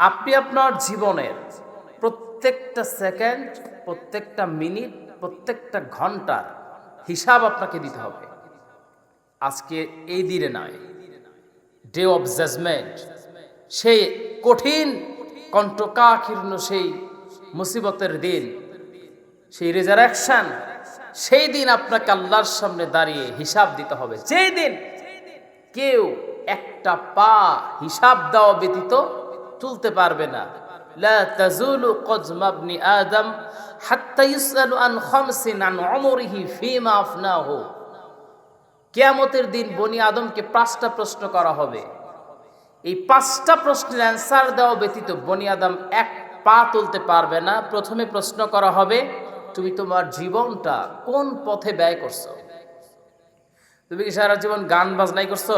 আপনি আপনার জীবনের প্রত্যেকটা সেকেন্ড, প্রত্যেকটা মিনিট, প্রত্যেকটা ঘণ্টার হিসাব আপনাকে দিতে হবে। আজকে এই দিনে নয়। ডে অফ জাজমেন্ট সেই কঠিন কণ্ঠকাকীর্ণ, সেই মুসিবতের দিন, সেই রেজারেকশন সেই দিন আপনাকে আল্লাহর সামনে দাঁড়িয়ে হিসাব দিতে হবে। যেই দিন কেউ একটা পা হিসাব দেওয়া ব্যতীত তুলতে পারবে না। লা তাজুলু আদম হাত্তা আন আন দিন বনি আদমকে পাঁচটা প্রশ্ন করা হবে। এই পাঁচটা প্রশ্নের অ্যান্সার দেওয়া ব্যতীত বনি আদম এক পা তুলতে পারবে না। প্রথমে প্রশ্ন করা হবে, তুমি তোমার জীবনটা কোন পথে ব্যয় করছ? তুমি কি সারা জীবন গান বাজনাই করছ?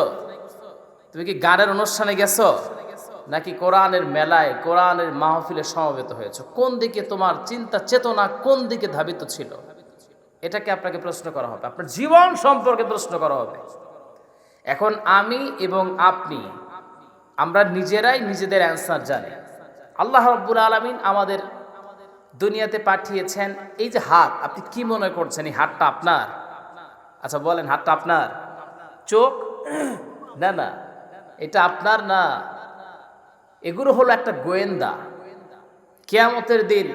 তুমি কি গানের অনুষ্ঠানে গেছো? নাকি কোরআনের মেলায়, কোরআনের মাহফিলে সমবেত হয়েছে? কোন দিকে তোমার চিন্তা চেতনা কোন দিকে ধাবিত ছিল? এটাকে আপনাকে প্রশ্ন করা হবে। আপনার জীবন সম্পর্কে প্রশ্ন করা হবে। এখন আমি এবং আপনি, আমরা নিজেরাই নিজেদের অ্যান্সার জানি। আল্লাহ রব্বুল আলমিন আমাদের দুনিয়াতে পাঠিয়েছেন এই যে হাত, আপনি কি মনে করছেন এই হাতটা আপনার? আচ্ছা বলেন হাতটা আপনার। চোখ? না না। এটা আপনার না? এগুলো হলো একটা গোয়েন্দা। কেয়ামতের দিন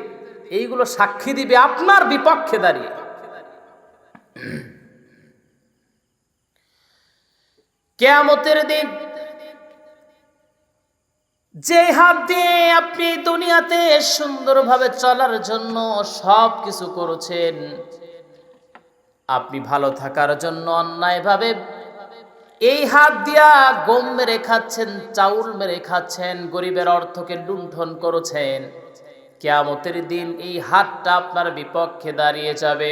এইগুলো সাক্ষী দিবে আপনার বিপক্ষে দাঁড়িয়ে। কেয়ামতের দিন যে হাত দিয়ে আপনি দুনিয়াতে সুন্দরভাবে চলার জন্য সব কিছু করেছেন, আপনি ভালো থাকার জন্য অন্যায়ভাবে এই হাত দিয়া গম মেরে খাচ্ছেন চাউল মেরে খাচ্ছেন গরিবের অর্থকে লুণ্ঠন করেছেন কেয়ামতের দিন এই হাতটা আপনার বিপক্ষে দাঁড়িয়ে যাবে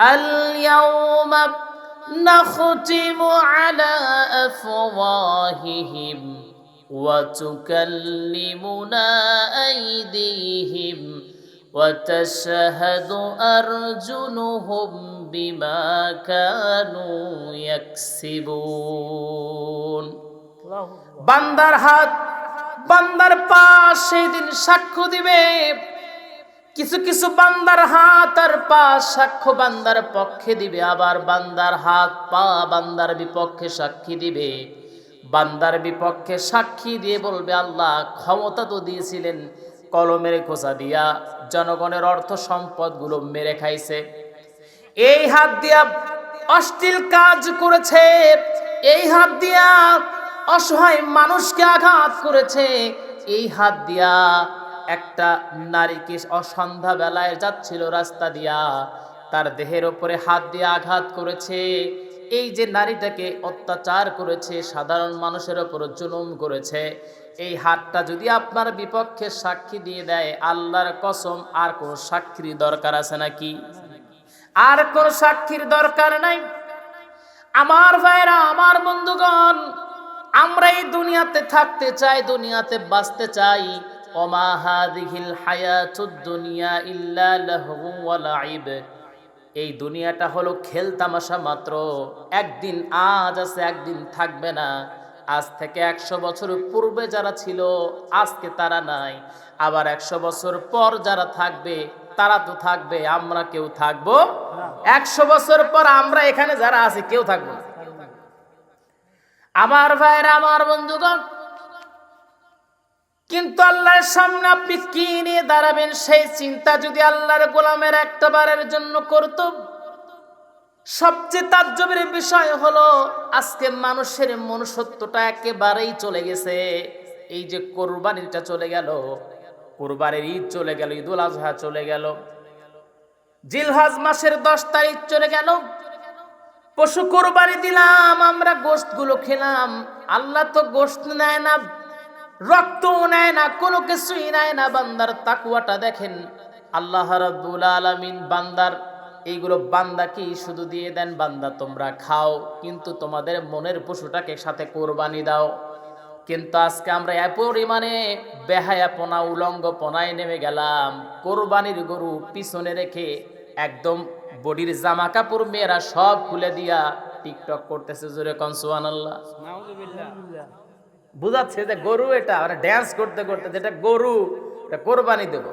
اليوم نختم على أفواههم وتكلمنا أيديهم وتشهد أرجلهم بما كانوا يكسبون বান্দার হাত বান্দার পা সেই দিন সাক্ষ্য দিবে কিছু কিছু বান্দার হাত আর পা সাক্ষ্য বান্দার পক্ষে দিবে আবার বান্দার হাত পা বান্দার বিপক্ষে সাক্ষী দিবে বান্দার বিপক্ষে সাক্ষী দিয়ে বলবে আল্লাহ ক্ষমতা তো দিয়েছিলেন কলমের খোঁচা দিয়া জনগণের অর্থ সম্পদগুলো মেরে খাইছে। এই হাত দিয়া অশ্লীল কাজ করেছে। এই হাত দিয়া অসহায় মানুষকে আঘাত করেছে। এই হাত দিয়া একটা নারীকে অসন্ধ্যা বেলায় যাচ্ছিল রাস্তা দিয়া। তার দেহের ওপরে হাত দিয়ে আঘাত করেছে। এই যে নারীটাকে অত্যাচার করেছে, সাধারণ মানুষের ওপর জুলুম করেছে, এই হাতটা যদি আপনার বিপক্ষে সাক্ষী দিয়ে দেয়, আল্লাহর কসম, আর কোন সাক্ষীর দরকার আছে নাকি? আর কোন সাক্ষীর দরকার নাই? আমার ভাইরা আমার বন্ধুগণ, আমরা এই দুনিয়াতে থাকতে চাই, দুনিয়াতে বাঁচতে চাই। ওমা হাদিহিল হায়াতুদ দুনিয়া ইল্লা লাহু ওয়া লাইব। এই দুনিয়াটা হলো খেল তামাশা মাত্র। একদিন আজ আছে, একদিন থাকবে না। আজ থেকে একশো বছর পূর্বে যারা ছিল, আজকে তারা নাই। আবার একশো বছর পর যারা থাকবে, তারা তো থাকবে, আমরা কেউ থাকব একশো বছর পর আমরা এখানে যারা আছি, কেউ থাকব আমার ভাইরা, আমার বন্ধুগণ কিন্তু আল্লাহর সামনে আপনি কি নিয়ে দাঁড়াবেন? সেই চিন্তা যদি আল্লাহর গোলামের একটা বারের জন্য করত। সবচেয়ে তাজ্জবের বিষয় হলো, আজকে মানুষের মনুষ্যত্বটা একেবারেই চলে গেছে। এই যে কোরবানিটা চলে গেল, কোরবানির ঈদ চলে গেল, ঈদুল আজহা চলে গেল, জিলহাজ মাসের দশ তারিখ চলে গেল। পশু কোরবানি দিলাম, আমরা গোশতগুলো খেলাম। আল্লাহ তো গোশত নেয় না রক্ত নেয় না, কোনো কিছুই নেয় না। বান্দার তাকুয়াটা দেখেন, আল্লাহ রাব্বুল আলামিন বান্দার, এইগুলো বান্দা কি শুধু দিয়ে দেন, বান্দা তোমরা খাও, কিন্তু তোমাদের মনের পশুটাকে সাথে কোরবানি দাও। কিন্তু আজকে আমরা এ পরিমাণে বেহায়াপনা, উলঙ্গপনায় নেমে গেলাম। কোরবানির গরু পিছনে রেখে একদম বডির জামা কাপড় মেয়েরা সব খুলে দিয়া টিকটক করতেছে, জোরে কনসুয়ান আল্লাহ বুঝাচ্ছে যে গরু এটা মানে ড্যান্স করতে করতে যেটা গরু এটা কোরবানি দেব।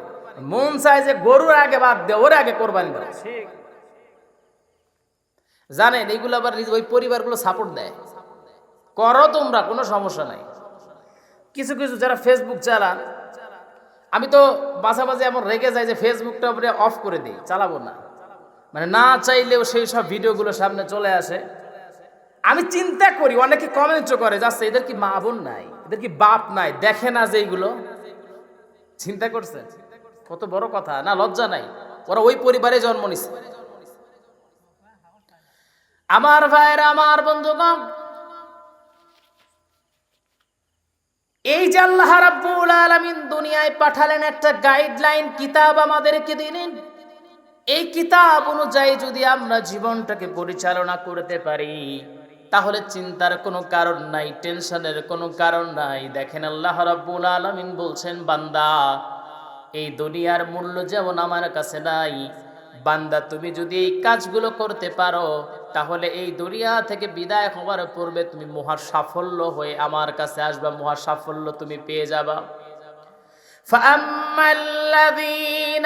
মন চায় যে গরুর আগে বাদ দেব ওর আগে কোরবানি দেবো। জানেন এইগুলো আবার ওই পরিবারগুলো সাপোর্ট দেয়। করো তোমরা কোনো সমস্যা নাই। কিছু কিছু যারা ফেসবুক চালান আমি তো বাসা বাজে এমন রেগে যাই যে ফেসবুকটা উপরে অফ করে দিই চালাবো না। মানে না চাইলেও সেই সব ভিডিওগুলো সামনে চলে আসে। আমি চিন্তা করি, অনেকে কমেন্টও করে যাচ্ছে এদের কি মা বোন নাই? এদের কি বাপ নাই? দেখে না যে এইগুলো চিন্তা করছে? কত বড় কথা। না, লজ্জা নাই। ওরা ওই পরিবারে জন্ম নিছে। আমার ভাইয়ের, আমার বন্ধুগণ, এই যে আল্লাহ রাব্বুল আলামিন দুনিয়ায় পাঠালেন একটা গাইডলাইন কিতাব আমাদেরকে দিলেন। এই কিতাব অনুযায়ী যদি আমরা জীবনটাকে পরিচালনা করতে পারি তাহলে চিন্তার কোনো কারণ নাই, টেনশনের কোনো কারণ নাই। দেখেন আল্লাহ রাব্বুল আলামিন বলছেন, বান্দা, এই দুনিয়ার মূল্য যেমন আমার কাছে নাই, বান্দা, তুমি যদি এই কাজগুলো করতে পারো, তাহলে এই দুনিয়া থেকে বিদায় হওয়ার পূর্বে তুমি মহা সাফল্য হয়ে আমার কাছে আসবা মহা সাফল্য তুমি পেয়ে যাবা। فأما الذين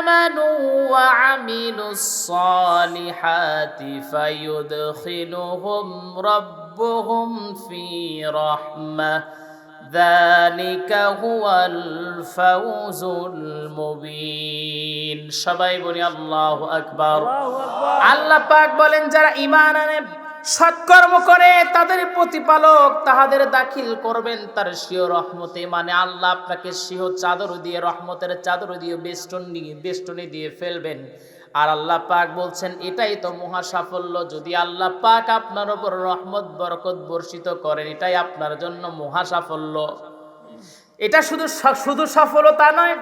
آمنوا وعملوا الصالحات فيدخلهم ربهم في رحمة ذلك هو الفوز المبين সবাই বলি আল্লাহু আকবার আল্লাহু আকবার আল্লাহ পাক বলেন যারা ঈমান আনে সৎকর্ম করে তাদের প্রতিপালক তাহাদের দাখিল করবেন তার সিও রহমতে। মানে আল্লাহ আপনাকে সিও চাদর দিয়ে, রহমতের চাদর দিয়ে, বেষ্টন নিয়ে বেষ্টনী দিয়ে ফেলবেন। আর আল্লাহ পাক বলছেন, এটাই তো মহা সাফল্য যদি আল্লাহ পাক আপনার উপর রহমত, বরকত বর্ষিত করেন, এটাই আপনার জন্য মহা সাফল্য এটা শুধু শুধু সফলতা নয়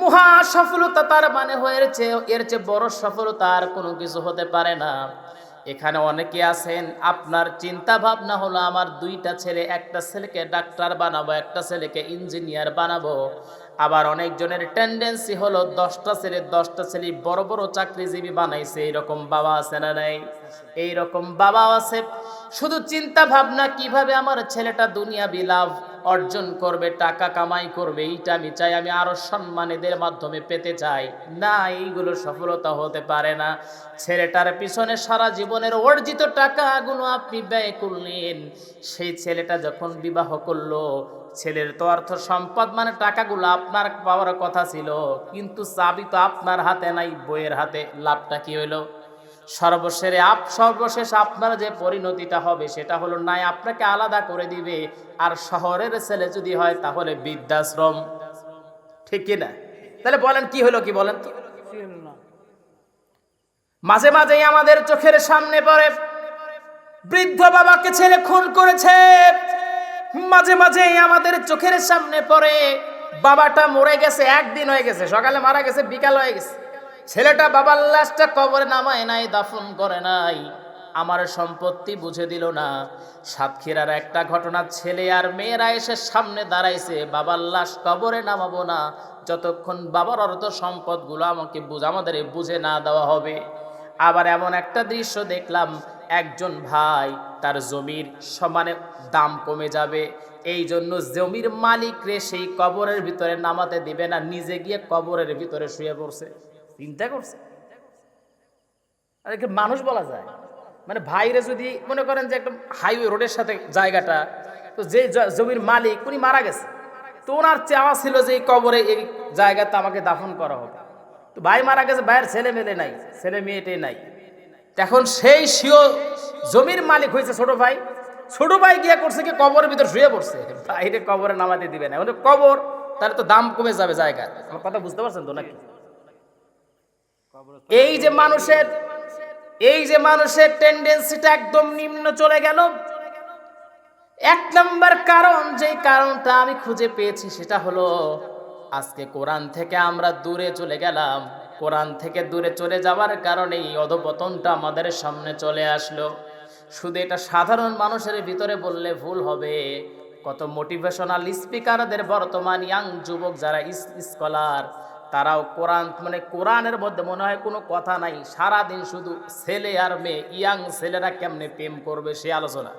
মহা সফলতা তার মানে হয়েছে, এর চেয়ে বড় সফলতা আর কোনো কিছু হতে পারে না। এখানে অনেকে আছেন, আপনার চিন্তা ভাবনা হলো আমার দুইটা ছেলে, একটা ছেলেকে ডাক্তার বানাবো, একটা ছেলেকে ইঞ্জিনিয়ার বানাবো। আবার অনেকজনের টেন্ডেন্সি হলো দশটা ছেলে দশটা ছেলে বড় বড় চাকরিজীবী বানাইছে এইরকম বাবা আছে না নাই? এইরকম বাবা আছে। শুধু চিন্তা ভাবনা কীভাবে আমার ছেলেটা দুনিয়া বিলাভ অর্জন করবে, টাকা কামাই করবে, এইটা আমি চাই, আমি আরও সম্মান এদের মাধ্যমে পেতে চাই। না, এইগুলো সফলতা হতে পারে না। ছেলেটার পিছনে সারা জীবনের অর্জিত টাকা টাকাগুলো আপনি ব্যয় করলেন। সেই ছেলেটা যখন বিবাহ করল, ছেলের তো অর্থ সম্পদ মানে টাকাগুলো আপনার পাওয়ার কথা ছিল, কিন্তু চাবি তো আপনার হাতে নাই, বইয়ের হাতে। লাভটা কি হইল? সর্বশেষে আপ, সর্বশেষ আপনার যে পরিণতিটা হবে সেটা হলো নাই আপনাকে আলাদা করে দিবে। আর শহরের ছেলে যদি হয় তাহলে বৃদ্ধাশ্রম। ঠিক কি না? তাহলে বলেন কি হলো কি বলেন তো? মাঝে মাঝেই আমাদের চোখের সামনে পড়ে, বৃদ্ধ বাবাকে ছেলে খুন করেছে। মাঝে মাঝেই আমাদের চোখের সামনে পড়ে, বাবাটা মরে গেছে, একদিন হয়ে গেছে, সকালে মারা গেছে, বিকাল হয়ে গেছে। ছেলেটা বাবার লাশটা কবরে নামায় নাই, দাফন করে নাই। আমার সম্পত্তি বুঝে দিল না। সাতক্ষীরার একটা ঘটনা, ছেলে আর মেয়েরা এসে সামনে দাঁড়াইছে। বাবার লাশ কবরে নামাবো না। যতক্ষণ বাবার অর্থ সম্পদগুলো আমাকে বুঝ, আমাদের বুঝে না দেওয়া হবে। আবার এমন একটা দৃশ্য দেখলাম, একজন ভাই তার জমির সমানে দাম কমে যাবে। এই জন্য জমির মালিক রে সেই কবরের ভিতরে নামাতে দিবে না, নিজে গিয়ে কবরের ভিতরে শুয়ে পড়ছে। চিন্তা করছে? আর মানুষ বলা যায়? মানে ভাইরে যদি মনে করেন যে একদম হাইওয়ে রোডের সাথে জায়গাটা, তো যে জমির মালিক উনি মারা গেছে। তো ওনার চাওয়া ছিল যে এই কবরে এই জায়গাতে আমাকে দাফন করা হবে। তো ভাই মারা গেছে, ভাইয়ের ছেলে মেলে নাই, ছেলে মেয়েটাই নাই। এখন সেই সিও জমির মালিক হয়েছে ছোট ভাই। ছোট ভাই গিয়ে করছে কি কবরের ভিতর শুয়ে পড়ছে। বাইরে কবরে নামাতে দিবে না। কবর, তাহলে তো দাম কমে যাবে জায়গায়। আমার কথা বুঝতে পারছেন তো নাকি? এই যে মানুষের, এই যে মানুষের টেন্ডেন্সিটা একদম নিম্ন চলে গেল। এক নম্বর কারণ যে কারণটা আমি খুঁজে পেয়েছি সেটা হলো, আজকে কোরআন থেকে আমরা দূরে চলে গেলাম। কোরআন থেকে দূরে চলে যাওয়ার কারণে এই অধপতনটা আমাদের সামনে চলে আসলো। শুধু এটা সাধারণ মানুষের ভিতরে বললে ভুল হবে। কত মোটিভেশনাল স্পিকারদের বর্তমান ইয়াং যুবক যারা স্কলার তারাও কোরআন মানে কোরআনের মধ্যে মনে হয় কোনো কথা নাই, সারাদিন শুধু ছেলে আর মেয়ে, ইয়াং ছেলেরা কেমনে প্রেম করবে সে আলোচনা।